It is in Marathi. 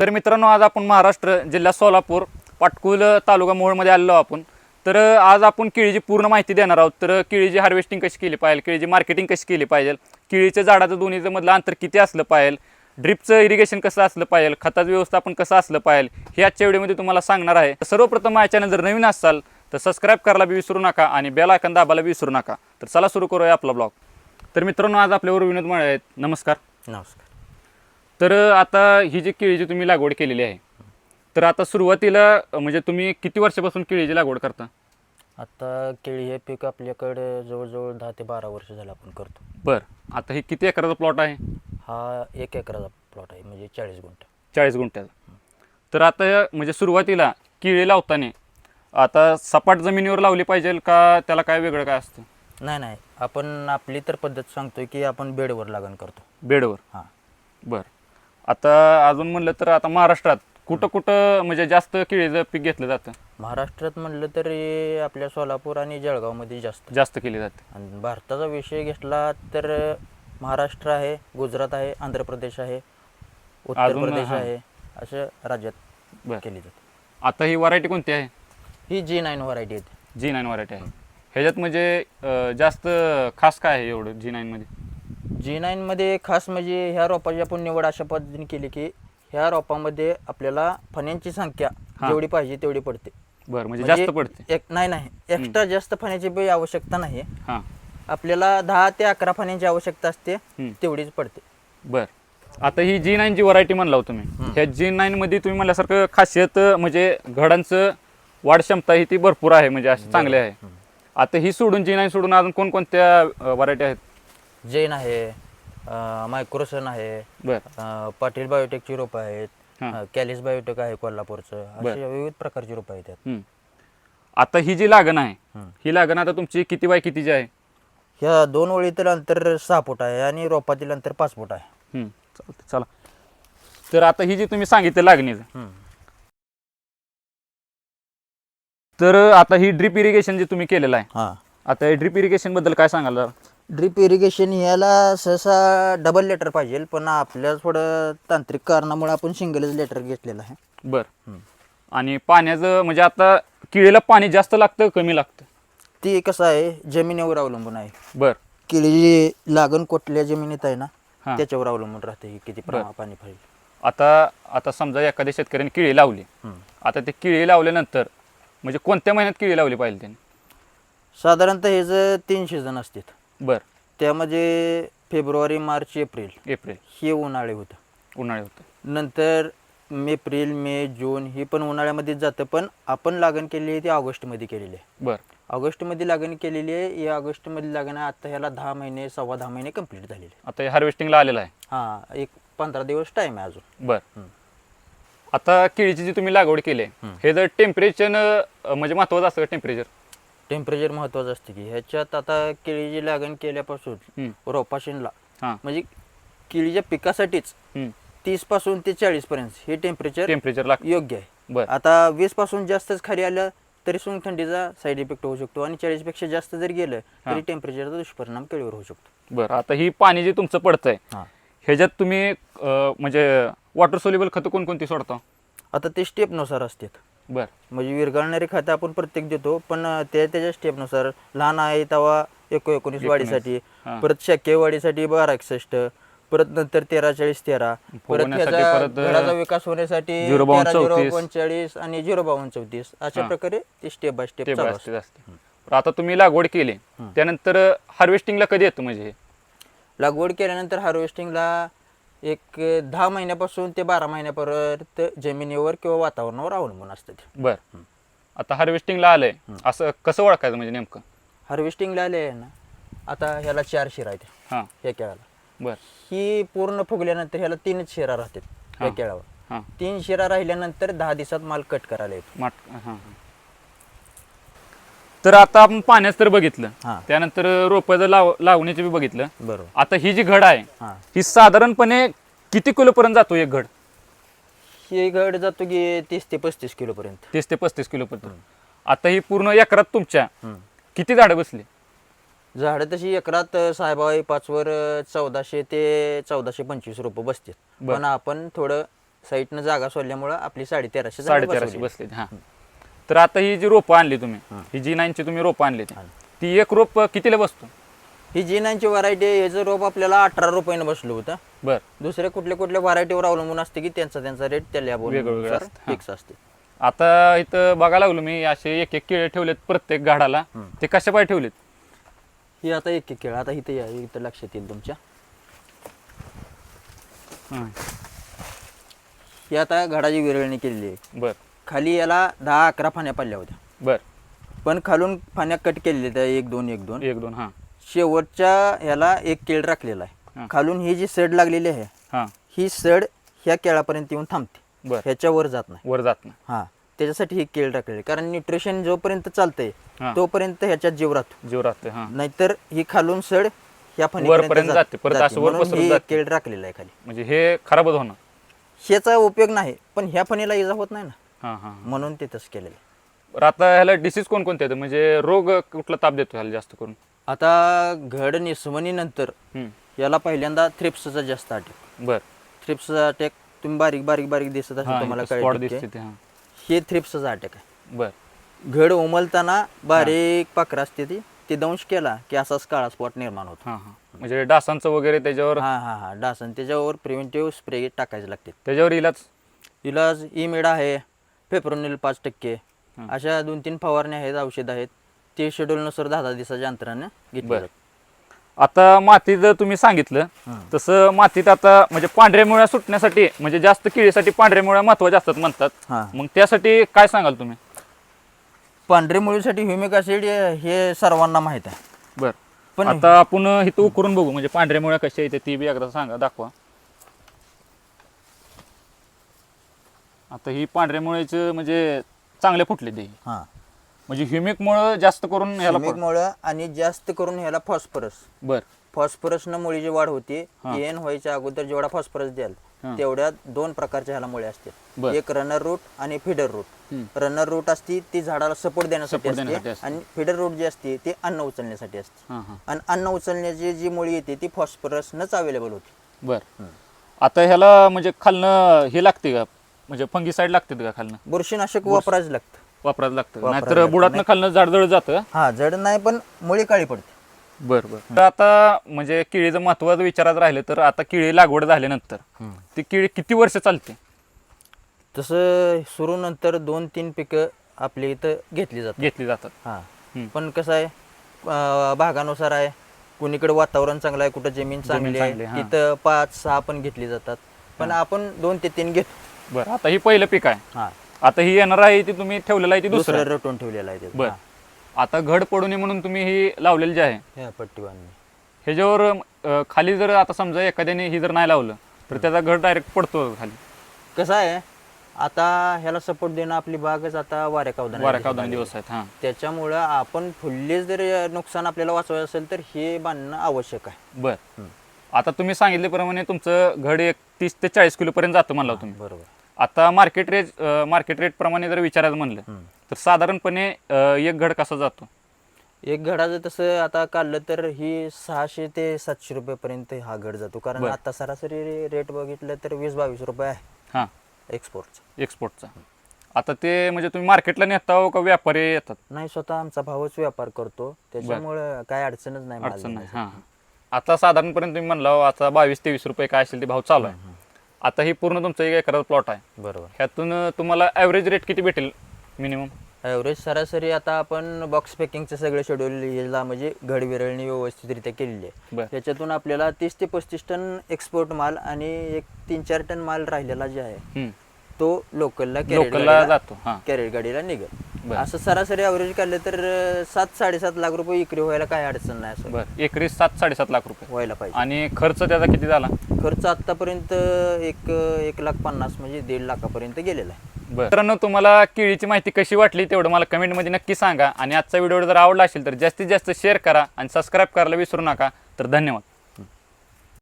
तर मित्रांनो आज आपण महाराष्ट्र जिल्हा सोलापूर पाटकुल तालुका मोहोळमध्ये आलेलो आपण. तर आज आपण केळीची पूर्ण माहिती देणार आहोत. तर केळीची हार्वेस्टिंग कशी केली पाहिजे? केळीची मार्केटिंग कशी केली पाहिजे? केळीच्या झाडाचं दोन्हीचं मधलं अंतर किती असलं पाहिजे? ड्रिपचं इरिगेशन कसं असलं पाहिजे? खताचं व्यवस्थापन कसं असलं पाहिजे? हे आजच्या व्हिडिओमध्ये तुम्हाला सांगणार आहे. तर सर्वप्रथम माझ्या चॅनल जर नवीन असाल तर सबस्क्राईब करायला बी विसरू नका आणि बेल आयकन दाबायला बी विसरू नका. तर चला सुरू करूया आपला ब्लॉग तर मित्रांनो आज आपल्यावर विनोद माळे आहेत. नमस्कार. नमस्कार. तर आता ही जी केळीची तुम्ही लागवड केलेली आहे तर आता सुरुवातीला म्हणजे तुम्ही किती वर्षापासून केळीची लागवड करता? आता केळी हे पीक आपल्याकडे जवळजवळ दहा ते बारा वर्ष झालं आपण करतो. बरं. आता हे किती एकराचा प्लॉट आहे? हा एक एकराचा प्लॉट आहे म्हणजे चाळीस गुंठ. चाळीस गुंठ्याचा. तर आता म्हणजे सुरुवातीला केळी लावताना आता सपाट जमिनीवर लावली पाहिजे का त्याला काय वेगळं काय असतं? नाही नाही. आपण आपली तर पद्धत सांगतोय की आपण बेडवर लागण करतो. बेडवर. हां. बरं. आता अजून म्हणलं तर आता महाराष्ट्रात कुठं कुठं म्हणजे जास्त केळीचं पीक घेतलं जातं? महाराष्ट्रात म्हणलं तरी आपल्या सोलापूर आणि जळगावमध्ये जास्त. जास्त केली जाते. आणि भारताचा विषय घेतला तर महाराष्ट्र आहे गुजरात आहे आंध्र प्रदेश आहे उत्तर अजून, प्रदेश हां. आहे अशा राज्यात बरं. केली जाते. आता ही व्हरायटी कोणती आहे? ही जी नाईन व्हरायटी येते जी नाईन व्हरायटी आहे. ह्याच्यात म्हणजे अ, जास्त खास काय आहे एवढं जी नाईनमध्ये जी नाईनमध्ये खास म्हणजे ह्या रोपाची आपण निवड अशा पद्धतीने केली की ह्या रोपामध्ये आपल्याला फण्यांची संख्या. जेवढी पाहिजे तेवढी पडते. बरं म्हणजे म्हणजे जास्त पडते. एक नाही नाही. एक्स्ट्रा जास्त फण्याची बी आवश्यकता नाही. हां. आपल्याला दहा ते अकरा फण्यांची आवश्यकता असते. तेवढीच पडते. बर. आता ही जी नाईनची व्हरायटी म्हणला हो तुम्ही. ह्या जी नाईनमध्ये तुम्ही म्हणल्यासारखं खासियत म्हणजे घडांचं वाढ क्षमता ही ती भरपूर आहे म्हणजे अशी चांगली आहे. आता ही सोडून जी नाईन सोडून अजून कोणकोणत्या व्हरायटी आहेत? जैन आहे अं, मायक्रोसन आहे बर अं, पाटील बायोटेकची रोपं आहेत. अं, कॅलिस बायोटेक आहे कोल्हापूरचं. अशी विविध प्रकारची रोपं आहेत. आता ही जी लागण आहे हं. लागण आता तुमची किती बाय कितीची आहे ह्या दोन ओळीतील अंतर सहा फूट आहे आणि रोपातील अंतर पाच फूट आहे हं, चालतंय चला तर आता ही जी तुम्ही सांगितलं लागणीचं हम्म. तर आता ही ड्रिप इरिगेशन जे तुम्ही केलेलं आहे हां आता ड्रिप इरिगेशनबद्दल काय सांगाल जरा? ड्रिप इरिगेशन याला सहसा डबल लेटर पाहिजे पण आपल्या थोडं तांत्रिक कारणामुळे आपण सिंगलच लेटर घेतलेलं आहे. बर. आणि पाण्याचं म्हणजे आता केळीला पाणी जास्त लागतं कमी लागतं? ती कसं आहे जमिनीवर अवलंबून आहे. बर. केळी लागण कुठल्या जमिनीत आहे ना हां. त्याच्यावर अवलंबून राहते की किती प्रमाणात पाणी पाहिजे आता आता समजा एखाद्या शेतकऱ्याने केळी लावली. आता ते केळी लावल्यानंतर म्हणजे कोणत्या महिन्यात केळी लावली पाहिजे त्याने? साधारणतः हे जे तीन सीझन असतात. बर. त्यामध्ये फेब्रुवारी मार्च एप्रिल एप्रिल. हे उन्हाळे होतं. उन्हाळे होतं. नंतर एप्रिल मे जून ही पण उन्हाळ्यामध्येच जातं पण आपण लागण केलेली आहे ती ऑगस्टमध्ये केलेली आहे. बर. ऑगस्टमध्ये लागण केलेली आहे या ऑगस्टमध्ये लागण आहे आता ह्याला दहा महिने सव्वा दहा महिने कंप्लीट झालेले आहे. आता हे हार्वेस्टिंगला आलेलं आहे. हां एक पंधरा दिवस टाईम आहे अजून. बर. आता केळीची जी तुम्ही लागवड केली आहे, हं. हे जर टेम्परेचर म्हणजे महत्वाचं असतं टेम्परेचर टेम्परेचर महत्त्वाचं असते की ह्याच्यात आता केळीची लागण केल्यापासून रोपाशीनला हां. म्हणजे केळीच्या पिकासाठीच तीसपासून ते चाळीस पर्यंत हे टेम्परेचर टेम्परेचर लागतं. योग्य आहे. बर. आता वीसपासून जास्तच खाली आलं तरी सुद्धा थंडीचा साईड इफेक्ट होऊ शकतो आणि चाळीसपेक्षा जास्त जर गेलं. तरी टेम्परेचरचा दुष्परिणाम केळीवर होऊ शकतो. बर आता ही पाणी जे तुमचं पडतंय हां. ह्याच्यात तुम्ही अं, म्हणजे वॉटर सोल्युबल खतं कोणकोणती सोडता? आता ते स्टेपनुसार असतात. बर म्हणजे विरघळणारी खातं आपण प्रत्येक देतो पण ते त्याच्या स्टेपनुसार लहान आहे तेव्हा एको एकोणीस. वाढीसाठी. परत शक्य वाढीसाठी बारा एकसष्ट परत नंतर तेरा चाळीस तेरा परत घडाचा विकास होण्यासाठी. पंचेचाळीस आणि झिरो बावन्न चौतीस अशा. प्रकारे ते स्टेप बाय स्टेप आता तुम्ही लागवड केली. त्यानंतर हार्वेस्टिंगला कधी येतं म्हणजे? लागवड केल्यानंतर हार्वेस्टिंगला एक दहा महिन्यापासून ते बारा महिन्यापर्यंत जमिनीवर किंवा वातावरणावर अवलंबून असतं ते. बर. आता हार्वेस्टिंगला आलंय. असं कसं ओळखायचं म्हणजे नेमकं? हार्वेस्टिंगला आले आहे ना आता ह्याला चार शिरा आहेत. हां. या केळाला. बर. ही पूर्ण फुगल्यानंतर ह्याला तीनच शिरा राहतात या. केळावर. हां. तीन शिरा राहिल्यानंतर दहा दिवसात माल कट करायला येतो. माट हां हां. तर आता आपण पाण्याचं तर बघितलं. हां. त्यानंतर रोपाचं लाव लावण्याचे बी बघितलं. बरोबर. आता ही जी घड आहे हां. ही साधारणपणे किती किलोपर्यंत जातो एक घड? ही घड जातो की तीस ते पस्तीस किलोपर्यंत. तीस ते पस्तीस किलोपर्यंत. आता ही पूर्ण एकरात तुमच्या. किती झाडं बसली? झाडं तशी एकरात साहेबाई पाचवर चौदाशे ते चौदाशे पंचवीस रुपये बसतात बरं. पण आपण थोडं साईडनं जागा सोडल्यामुळं आपली साडे तेराशे साडे तेराशे बसले हा. तर आता ही जी रोपं आणली तुम्ही ही. जी नाईनची तुम्ही रोपं आणली ती एक रोप कितीला बसतो? ही जी नाईनची व्हरायटी याचं रोप आपल्याला अठरा रुपयानं बसलं होतं. बर. दुसऱ्या कुठल्या कुठल्या व्हरायटीवर अवलंबून असते की त्यांचा त्यांचा रेट त्याला वेगवेगळं. फिक्स असते. आता इथं बघायला लागलो मी असे एक एक केळे ठेवलेत प्रत्येक झाडाला ते कशा पाय ठेवलेत? ही आता एक एक खेळ आता इथे या इथं लक्षात येईल तुमच्या. हा. ही आता घडाची विरळणी केलेली आहे. बर. खाली याला दहा अकरा फाण्या पडल्या होत्या. बर. पण खालून फाण्या कट केलेल्या त्या एक दोन एक दोन. एक दोन हा. शेवटच्या ह्याला एक केळ राखलेला. आहे. खालून ही जी सड लागलेली आहे हा. ही सड ह्या केळापर्यंत येऊन थांबते. बर. ह्याच्यावर जात नाही. वर जात नाही. हा. त्याच्यासाठी ही केळ टाकलेली कारण न्यूट्रिशन जोपर्यंत चालतंय. तोपर्यंत ह्याच्यात जीव राहतो. जीव राहते हा. नाहीतर ही खालून सड ह्या वरपर्यंत जाते, परत असं वर पसरून जाते. केळ राखलेला आहे खाली. म्हणजे हे खराबच होणार. ह्याचा उपयोग नाही. पण ह्या फणीला इजा होत नाही ना. हा हा म्हणून ते तसं केलेलं आहे. बरं आता ह्याला डिसीज कोणकोणते येतं म्हणजे रोग कुठला ताप देतो ह्याला जास्त करून? आता घड निसवणीनंतर हम्म. याला पहिल्यांदा थ्रिप्सचा जास्त अटॅक बर. थ्रिप्सचा अटॅक तुम्ही बारीक बारीक बारीक दिसत असेल तुम्हाला स्पॉट कळेल दिसते की. ते हा. हे थ्रिप्सचा अटॅक आहे. बर. घड उमलताना बारीक पाखरं असते ती. ते दंश केला की असाच काळा स्पॉट निर्माण होतो. हा हा. म्हणजे डासांचं वगैरे त्याच्यावर हा हा हा. डासन त्याच्यावर प्रिव्हेंटिव्ह स्प्रे टाकायचे लागते त्याच्यावर इलाज? इलाज इमेड आहे. फेप्रोनिल पाच टक्के. अशा दोन तीन फवारण्या आहेत औषध आहेत. ते शेड्यूलनुसार दहा दहा दिवसाच्या अंतराने घेतले. आता मातीत जर तुम्ही सांगितलं तसं मातीत आता म्हणजे पांढऱ्या मुळ्या सुटण्यासाठी म्हणजे जास्त किडीसाठी पांढऱ्या मुळ्या महत्त्वाच्या असतात म्हणतात. मग त्यासाठी काय सांगाल तुम्ही? पांढरी मुळीसाठी ह्युमिक ऍसिड हे सर्वांना माहीत आहे. बर. पण आता आपण इथं उकरून बघू म्हणजे पांढऱ्या मुळ्या कशा येते ती बी एकदा सांगा दाखवा. आता ही पांढऱ्या मुळ्याचं म्हणजे चांगले फुटले ते. हा. म्हणजे ह्युमिक मुळे जास्त करून ह्याला मुळं आणि जास्त करून ह्याला फॉस्फरस. बर. फॉस्फरसनं मुळीची वाढ होते. एन व्हायच्या अगोदर जेवढा फॉस्फरस द्याल हा. तेवढ्या दोन प्रकारच्या ह्याला मुळे बर. असते एक रनर रूट आणि फिडर रूट हम्म. रनर रूट असते ती झाडाला सपोर्ट देण्यासाठी Support देण्यासाठी असते. असते. आणि फिडर रूट जी असते ती अन्न उचलण्यासाठी असते. हां हां. आणि अन्न उचलण्याची जी मुळी येते ती फॉस्फरसनच अवेलेबल होती. बर. आता ह्याला म्हणजे खालनं हे लागते का? म्हणजे फंगीसाईड लागते का खालनं? बुरशीनाशक वापरायचं लागतं. वापरायला लागतं. वापरायला नाहीतर लागतं. बुडातनं खालनं झाडजळ जातं हा जड नाही पण मुळी काळी पडते. बर बर. तर आता म्हणजे केळीचं महत्वाचं विचारात राहिलं तर आता केळी लागवड झाल्यानंतर ती केळी किती वर्ष चालते? तसं सुरू नंतर दोन तीन पिकं आपल्या इथं घेतली जातात. घेतली जातात. हा. हम्म. पण कसं आहे अं, भागानुसार आहे. कुणीकडे वातावरण चांगलं आहे कुठं जमीन चांगली चांगली, आहे हा. तिथं पाच सहा पण घेतली जातात. पण आपण दोन ते तीन घेतो. बरं आता ही पहिलं पीक आहे. हा. आता ही येणार आहे ती तुम्ही ठेवलेलं आहे ती दुसरं दुसरं रटून ठेवलेलं आहे ते. बर. आता घड पडू नये म्हणून तुम्ही ही लावलेली जी आहे. पट्टी बांधणी ह्याच्यावर अं, खाली जर आता समजा एखाद्याने ही जर नाही लावलं तर त्याचा घड डायरेक्ट पडतो खाली. कसं आहे आता ह्याला सपोर्ट देणं आपली बागच आता वाऱ्या कावदान बारा का दोन दिवस आहेत हां. त्याच्यामुळं आपण फुल्ले जर नुकसान आपल्याला वाचवायचं असेल तर हे बांधणं आवश्यक आहे. बर. आता तुम्ही सांगितल्याप्रमाणे तुमचं घड एक तीस ते चाळीस किलो पर्यंत जातं म्हणला तुम्ही. बरोबर. आता मार्केट रेट मार्केट रेट प्रमाणे जर विचारायचं म्हणलं. तर साधारणपणे एक घड कसा जातो? एक घडाचं तसं आता काढलं तर ही सहाशे ते सातशे रुपयेपर्यंत हा घड जातो. कारण बरं. आता सरासरी रेट बघितलं तर वीस बावीस रुपये आहे. हां. एक्सपोर्टचा एक्सपोर्टचा आता ते म्हणजे तुम्ही मार्केटला नेता हो का व्यापारी येतात? नाही स्वतः आमचा भावच व्यापार करतो. त्याच्यामुळे काय अडचणच नाही माल अडचण नाही. हां. आता साधारणपर्यंत तुम्ही म्हणला हो, आता बावीस तेवीस रुपये काय असेल ते भाव चालू आहे. आता ही पूर्ण तुमचा एक एकराचा प्लॉट आहे. बरोबर. ह्यातून तुम्हाला ॲव्हरेज रेट किती भेटेल मिनिमम ॲव्हरेज सरासरी आता आपण बॉक्स पॅकिंगचं सगळं शेड्यूल याला म्हणजे घड विरळणी व्यवस्थितरित्या केलेली आहे. बरं. त्याच्यातून आपल्याला तीस ते पस्तीस टन एक्सपोर्ट माल आणि एक तीन चार टन माल राहिलेला जे आहे. तो लोकलला लोकलला जातो हां. कॅरेट गाडीला निघेल. बरं. असं सरासरी ॲव्हरेज काढलं तर सात साडेसात लाख रुपये विक्री व्हायला काय अडचण नाही असं. बरं एकरी सात साडेसात लाख रुपये. व्हायला पाहिजे. आणि खर्च त्याचा किती झाला? खर्च आतापर्यंत एक एक लाख पन्नास म्हणजे दीड लाखापर्यंत गेलेला आहे. बरं. मित्रांनो तुम्हाला केळीची माहिती कशी वाटली तेवढं मला कमेंटमध्ये नक्की सांगा. आणि आजचा व्हिडिओ जर आवडला असेल तर जास्तीत जास्त शेअर करा आणि सबस्क्राईब करायला विसरू नका. तर धन्यवाद.